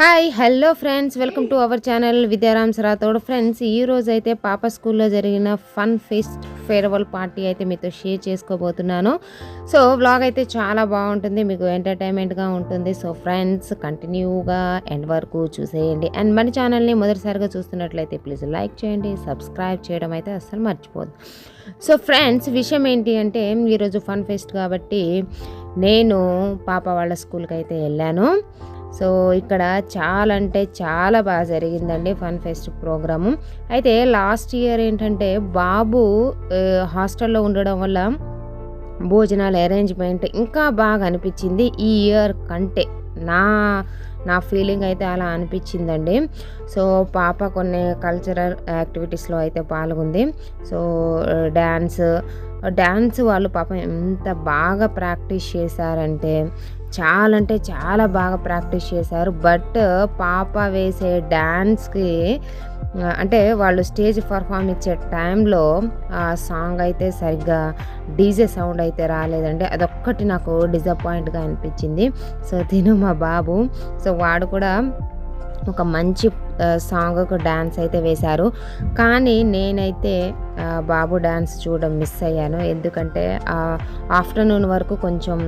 Hi hello friends welcome to our channel Vidyaram సరాతోడు friends ఈ రోజు అయితే పాప స్కూల్లో జరిగిన ఫన్ ఫెస్ట్ ఫేర్వెల్ పార్టీ అయితే మీతో షేర్ చేసుకోబోతున్నాను. సో వ్లాగ్ అయితే చాలా బాగుంటుంది మీకు ఎంటర్టైన్మెంట్గా ఉంటుంది. సో ఫ్రెండ్స్ కంటిన్యూగా ఎండ్ వరకు చూసేయండి. అండ్ మన ఛానల్ని మొదటిసారిగా చూస్తున్నట్లయితే ప్లీజ్ లైక్ చేయండి సబ్స్క్రైబ్ చేయడం అయితే అస్సలు మర్చిపోదు. సో ఫ్రెండ్స్ విషయం ఏంటి అంటే ఈరోజు ఫన్ ఫెస్ట్ కాబట్టి నేను పాప వాళ్ళ స్కూల్కి అయితే వెళ్ళాను. సో ఇక్కడ చాలా అంటే చాలా బాగా జరిగిందండి ఫన్ ఫెస్ట్ ప్రోగ్రాము. అయితే లాస్ట్ ఇయర్ ఏంటంటే బాబు హాస్టల్లో ఉండడం వల్ల భోజనాల అరేంజ్మెంట్ ఇంకా బాగా అనిపించింది ఈ ఇయర్ కంటే. నా నా ఫీలింగ్ అయితే అలా అనిపించిందండి. సో పాప కొన్ని కల్చరల్ యాక్టివిటీస్లో అయితే పాల్గొంది. సో డ్యాన్స్ డ్యాన్స్ వాళ్ళు పాపం ఎంత బాగా ప్రాక్టీస్ చేశారంటే చాలా అంటే చాలా బాగా ప్రాక్టీస్ చేశారు. బట్ పాప వేసే డ్యాన్స్కి అంటే వాళ్ళు స్టేజ్ పర్ఫామ్ ఇచ్చే టైంలో ఆ సాంగ్ అయితే సరిగ్గా డీజే సౌండ్ అయితే రాలేదండి. అదొక్కటి నాకు డిసప్పాయింట్గా అనిపించింది. సో తిను మా బాబు. సో వాడు కూడా ఒక మంచి సాంగ్కు డ్యాన్స్ అయితే వేశారు. కానీ నేనైతే బాబు డ్యాన్స్ చూడడం మిస్ అయ్యాను. ఎందుకంటే ఆఫ్టర్నూన్ వరకు కొంచెం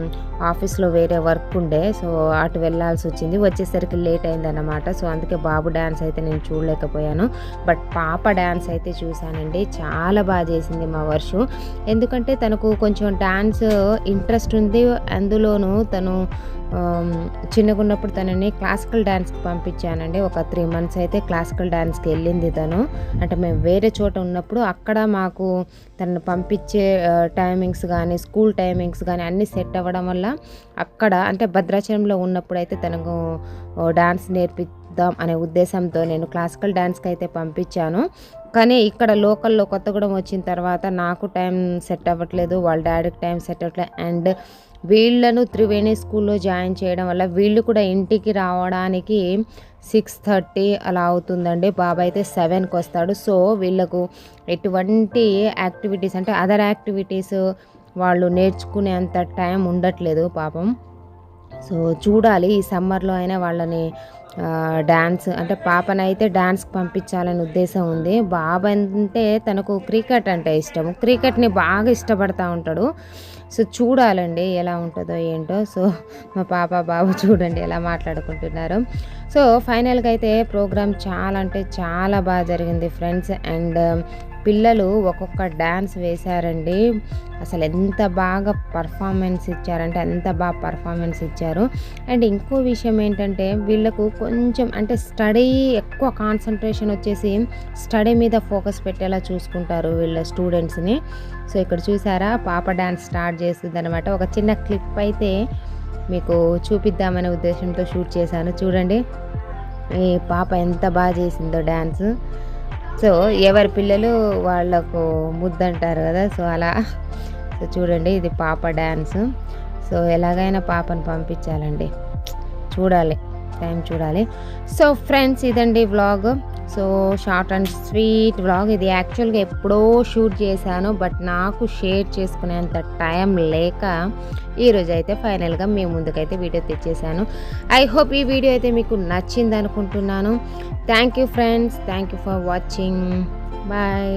ఆఫీస్లో వేరే వర్క్ ఉండే. సో అటు వెళ్ళాల్సి వచ్చింది. వచ్చేసరికి లేట్ అయిందన్నమాట. సో అందుకే బాబు డ్యాన్స్ అయితే నేను చూడలేకపోయాను. బట్ పాప డ్యాన్స్ అయితే చూశానండి. చాలా బాగా చేసింది మా వర్షు. ఎందుకంటే తనకు కొంచెం డ్యాన్స్ ఇంట్రెస్ట్ ఉంది. అందులోనూ తను చిన్నగా ఉన్నప్పుడు తనని క్లాసికల్ డ్యాన్స్కి పంపించానండి. ఒక త్రీ మంత్స్ అయితే క్లాసికల్ డ్యాన్స్కి వెళ్ళింది తను. అంటే మేము వేరే చోట ఉన్నప్పుడు అక్కడ మాకు తనను పంపించే టైమింగ్స్ కానీ స్కూల్ టైమింగ్స్ కానీ అన్నీ సెట్ అవ్వడం వల్ల అక్కడ అంటే భద్రాచలంలో ఉన్నప్పుడు అయితే తనకు డ్యాన్స్ నేర్పిద్దాం అనే ఉద్దేశంతో నేను క్లాసికల్ డ్యాన్స్కి అయితే పంపించాను. కానీ ఇక్కడ లోకల్లో కొత్తగూడెం వచ్చిన తర్వాత నాకు టైం సెట్ అవ్వట్లేదు వాళ్ళ డాడీకి టైం సెట్ అవ్వట్లేదు. అండ్ వీళ్ళను త్రివేణి స్కూల్లో జాయిన్ చేయడం వల్ల వీళ్ళు కూడా ఇంటికి రావడానికి సిక్స్ థర్టీ అలా అవుతుందండి. బాబా అయితే సెవెన్కి వస్తాడు. సో వీళ్ళకు ఎటువంటి యాక్టివిటీస్ అంటే అదర్ యాక్టివిటీస్ వాళ్ళు నేర్చుకునేంత టైం ఉండట్లేదు పాపం. సో చూడాలి ఈ సమ్మర్లో అయినా వాళ్ళని డ్యాన్స్ అంటే పాపనైతే డ్యాన్స్కి పంపించాలని ఉద్దేశం ఉంది. బాబు అంటే తనకు క్రికెట్ అంటే ఇష్టం. క్రికెట్ని బాగా ఇష్టపడతా ఉంటాడు. సో చూడాలండి ఎలా ఉంటుందో ఏంటో. సో మా పాప బాబు చూడండి ఎలా మాట్లాడుకుంటున్నారు. సో ఫైనల్గా అయితే ప్రోగ్రామ్ చాలా అంటే చాలా బాగా జరిగింది ఫ్రెండ్స్. అండ్ పిల్లలు ఒక్కొక్క డ్యాన్స్ వేశారండి. అసలు ఎంత బాగా పర్ఫార్మెన్స్ ఇచ్చారంటే ఎంత బాగా పర్ఫార్మెన్స్ ఇచ్చారు. అండ్ ఇంకో విషయం ఏంటంటే వీళ్ళకు కొంచెం అంటే స్టడీ ఎక్కువ కాన్సన్ట్రేషన్ వచ్చేసి స్టడీ మీద ఫోకస్ పెట్టేలా చూసుకుంటారు వీళ్ళ స్టూడెంట్స్ని. సో ఇక్కడ చూసారా పాప డ్యాన్స్ స్టార్ట్ చేస్తుంది అనమాట ఒక చిన్న క్లిప్ అయితే మీకు చూపిద్దామనే ఉద్దేశంతో షూట్ చేశాను. చూడండి ఈ పాప ఎంత బాగా చేసిందో డ్యాన్స్ సో ఎవరి పిల్లలు వాళ్ళకు ముద్దంటారు కదా సో అలా. సో చూడండి ఇది పాప డ్యాన్స్ సో ఎలాగైనా పాపను పంపించాలండి. చూడాలి టైం చూడాలి. సో ఫ్రెండ్స్ ఇదండి vlog. So short and sweet vlog. ఇది యాక్చువల్గా ఎప్పుడో షూట్ చేశాను బట్ నాకు షేర్ చేసుకునేంత టైం లేక ఈరోజు అయితే ఫైనల్గా మీ ముందుకైతే వీడియో తెచ్చేసాను ఐ హోప్ ఈ వీడియో అయితే మీకు నచ్చింది అనుకుంటున్నాను thank you friends thank you for watching. Bye.